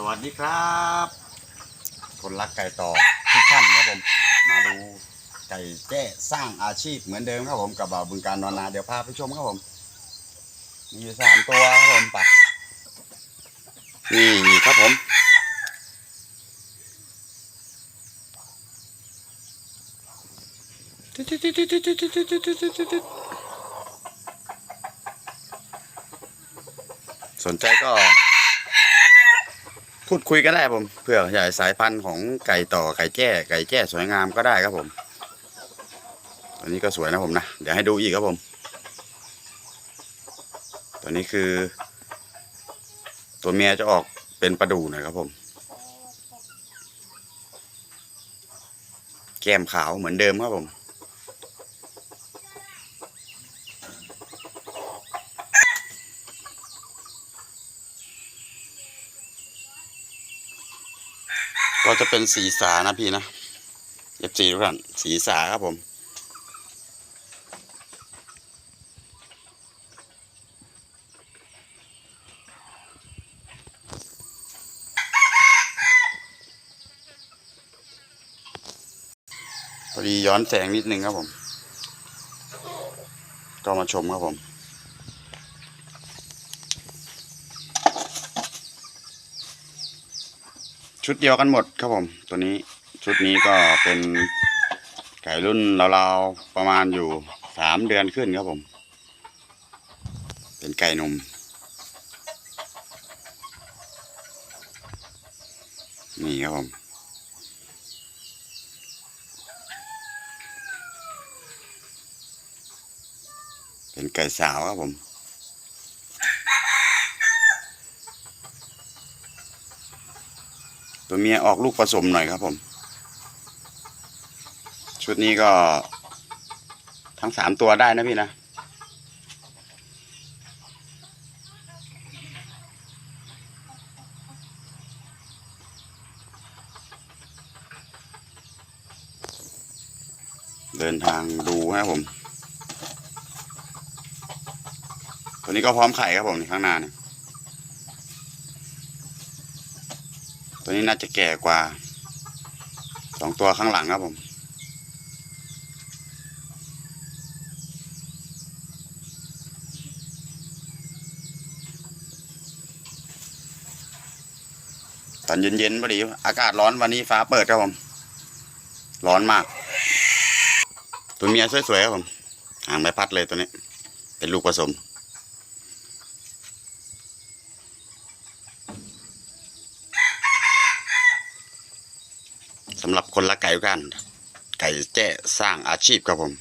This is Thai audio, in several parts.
สวัสดีครับ คนรักไก่ต่อทุกท่านครับผม มาดูไก่แจ้สร้างอาชีพเหมือนเดิมครับผมกับบ่าวบึงการนอนนาเดี๋ยวพาไปชมครับผม มีอยู่สามตัวครับผมไปนี่ครับผมสนใจก็ พูดคุยก็ได้ครับผมเพื่อขยายสายพันธุ์ของไก่ต่อไก่แจ้ ไก่แจ้สวยงามก็ได้ครับผมตัวนี้ก็สวยนะผมนะเดี๋ยวให้ดูอีกครับผม ตัวนี้คือ ตัวเมียจะออกเป็นประดูหน่อยครับผม แก้มขาวเหมือนเดิมครับผม ก็จะเป็นสีสานะพี่นะเอฟซีทุกท่านสีสาครับผม พอดีย้อนแสงนิดนึงครับผม ก็มาชมครับผม ชุดเดียวกันหมดครับผม ตัวนี้ชุดนี้ก็เป็นไก่รุ่นราวๆประมาณอยู่สามเดือนขึ้นครับผม เป็นไก่นมนี่ครับผมเป็นไก่สาวครับผม ตัวเมียออกลูกผสมหน่อยครับผม ชุดนี้ก็ ทั้งสามตัวได้นะพี่นะ เดินทางดูนะครับผม ตัวนี้ก็พร้อมไข่ครับผมข้างหน้าเนี่ย ตัวนี้น่าจะแก่กว่าสองตัวข้างหลังครับผมตอนเย็นๆพอดีอากาศร้อนวันนี้ฟ้าเปิดครับผม ร้อนมาก ตัวเมียสวยๆครับผมหางใบพัดเลยตัวนี้ เป็นลูกผสม สำหรับ คนรักไก่กท่านไก่แจ้สร้างอาชีพครับผม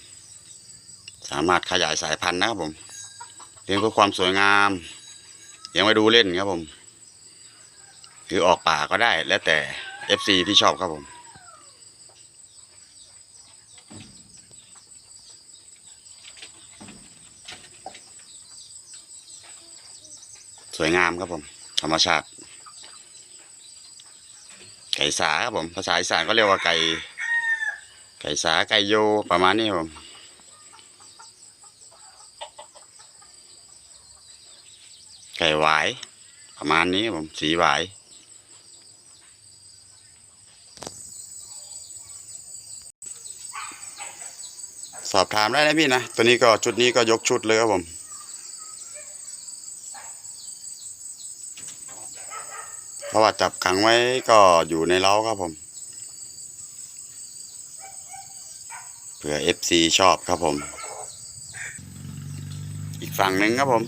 สามารถขยายสายพันธุ์นะครับผมเลี้ยงเพื่อความสวยงามเลี้ยงไว้ดูเล่นครับผมคือออกป่าก็ได้แล้วแต่ FC ที่ชอบครับผมสวยงามครับผม ธรรมชาติ ไก่สาครับผม ภาษาอีสานก็เรียกว่าไก่ ไก่สาไก่โยประมาณนี้ครับผมไก่หวายประมาณนี้ครับผมสีหวายสอบถามได้นะพี่นะ ตัวนี้ก็ชุดนี้ก็ยกชุดเลยครับผม เพ ราะว่าจับขังไว้ก็อยู่ในเล้าครับผมเผื่อ FC ชอบครับผม อีกฝั่งหนึ่งครับผม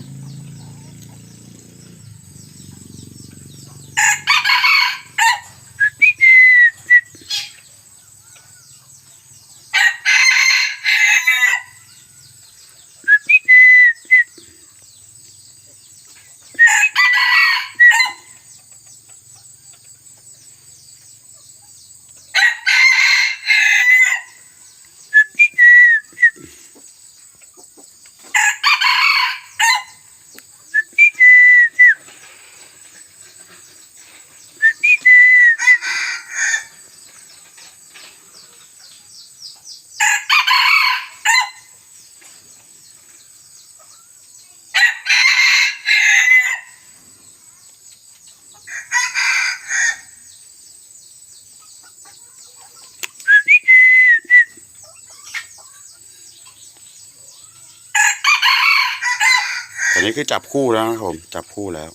นนี้คือจับคู่แล้วนะครับผม จับคู่แล้ว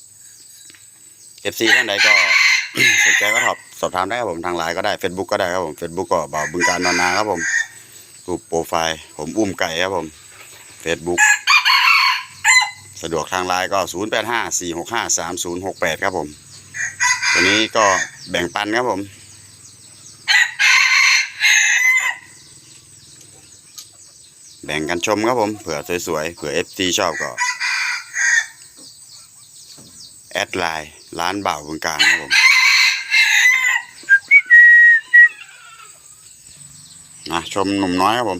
FC ท่านใดก็สนใจก็สอบสอบถามได้ครับผมทางไลน์ก็ได้ Facebook ก็ได้ครับผม Facebook ก็บ่าวบึงการนอนนาครับผมรูปโปรไฟล์ผมอุ้มไก่ครับผม Facebook สะดวกทางไลน์ก็ 0 8 5 4 6 5 3 0 6 8 ครับผม ตัวนี้ก็แบ่งปันครับผม แบ่งกันชมครับผม เผื่อสวยๆ เผื่อ FT ชอบก็ แอดไลน์ร้านบ่าวบึงการครับผมนะชมหนุ่มน้อยครับผม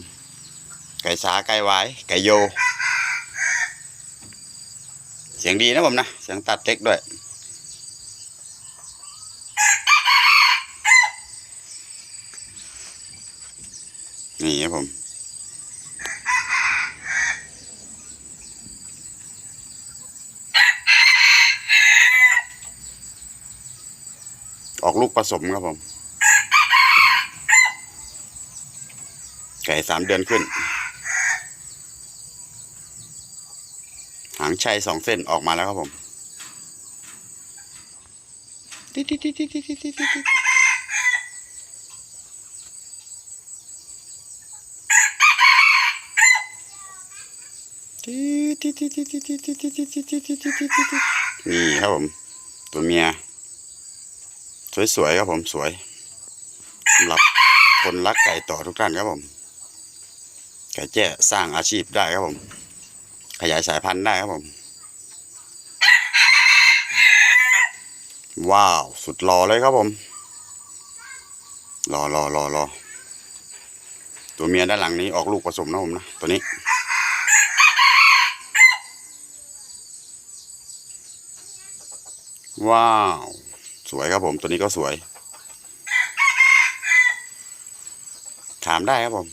ไก่สาไก่ไวายไก่โย เสียงดีนะผมนะ เสียงตัดเท็กด้วย นี่ครับผม ออก ลูกผสมครับผม ไก่สามเดือนขึ้น หางชัยสองเส้นออกมาแล้วครับผมติติติติติติติตินี่ครับผม ตัวเมีย สวยๆครับผมสวยสำหรับคนรักไก่ต่อทุกท่านครับผมไก่แจ้สร้างอาชีพได้ครับผม ขยายสายพันธุ์ได้ครับผม ว้าว สุดรอเลยครับผมรอรอรอรอตัวเมียด้านหลังนี้ออกลูกผสมนะผมนะ ตัวนี้ ว้าว สวยครับผม ตัวนี้ก็สวย ถามได้ครับผม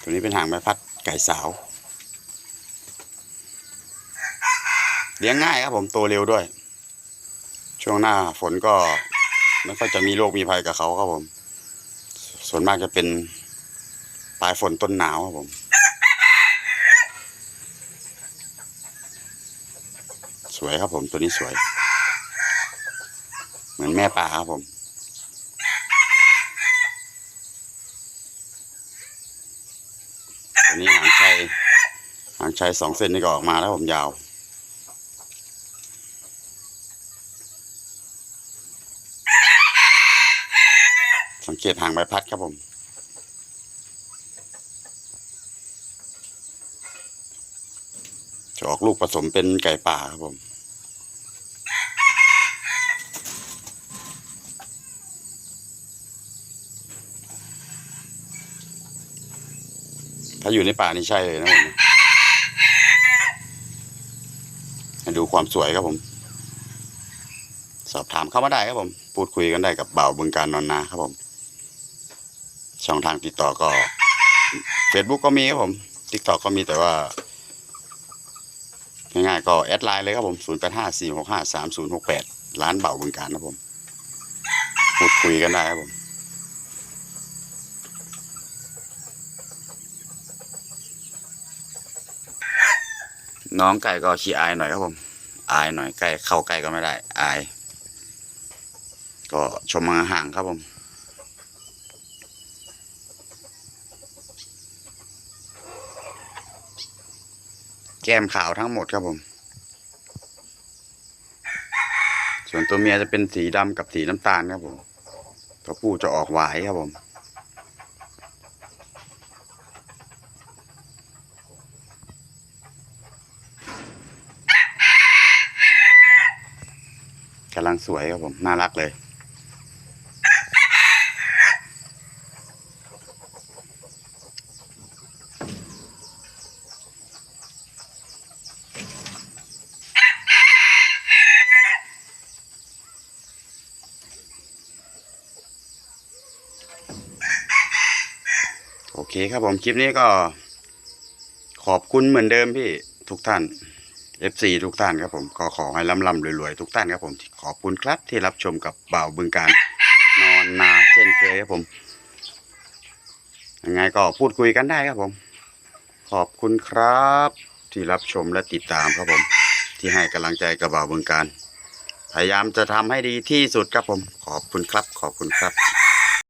ตัวนี้เป็นหางใบพัดไก่สาว เลี้ยงง่ายครับผมโตเร็วด้วย ช่วงหน้าฝนก็ไม่ค่อยจะมีโรคมีภัยกับเขาครับผม ส่วนมากจะเป็นปลายฝนต้นหนาวครับผม วยครับผมตัวนี้สวย เหมือนแม่ปลาครับผม ตัวนี้หางชัยหางชัยสองเส้นนี่ก็ออกมาแล้วผมยาวสังเกตหางใบพัดครับผม จะออกลูกผสมเป็นไก่ป่าครับผม ถ้าอยู่ในป่านี่ใช่เลยนะผมดูความสวยครับผม สอบถามเข้ามาได้ครับผม พูดคุยกันได้กับเบ่าวบึงการนอนนาครับผม ช่องทางติดต่อก็ Facebook ก็มีครับผม TikTok ก็มีแต่ว่าง่ายๆก็แอดไลน์เลยครับผม0 8 5 4 6 5 3 0 6 8ร้านเบ่าบึงการครับผม พูดคุยกันได้ครับผม น้องไก่ก็ขี้อายหน่อยครับผม อายหน่อยไก่เข้าไก่ก็ไม่ได้ อาย ก็ชมมาห่างครับผมแก้มขาวทั้งหมดครับผม ส่วนตัวเมียจะเป็นสีดำกับสีน้ำตาลครับผม ตัวผู้จะออกหวายครับผม ลังสวยครับผม น่ารักเลย โอเคครับผม คลิปนี้ก็ ขอบคุณเหมือนเดิมพี่ทุกท่าน FC ทุกท่านครับผมก็ขอให้ร่ำร่ำรวยๆทุกท่านครับผมขอบคุณครับที่รับชมกับบ่าวบึงการนอนนาเช่นเคยครับผมยังไงก็พูดคุยกันได้ครับผม ขอบคุณครับ ที่รับชมและติดตามครับผม ที่ให้กำลังใจกับบ่าวบึงการพยายามจะทำให้ดีที่สุดครับผม ขอบคุณครับ ขอบคุณครับ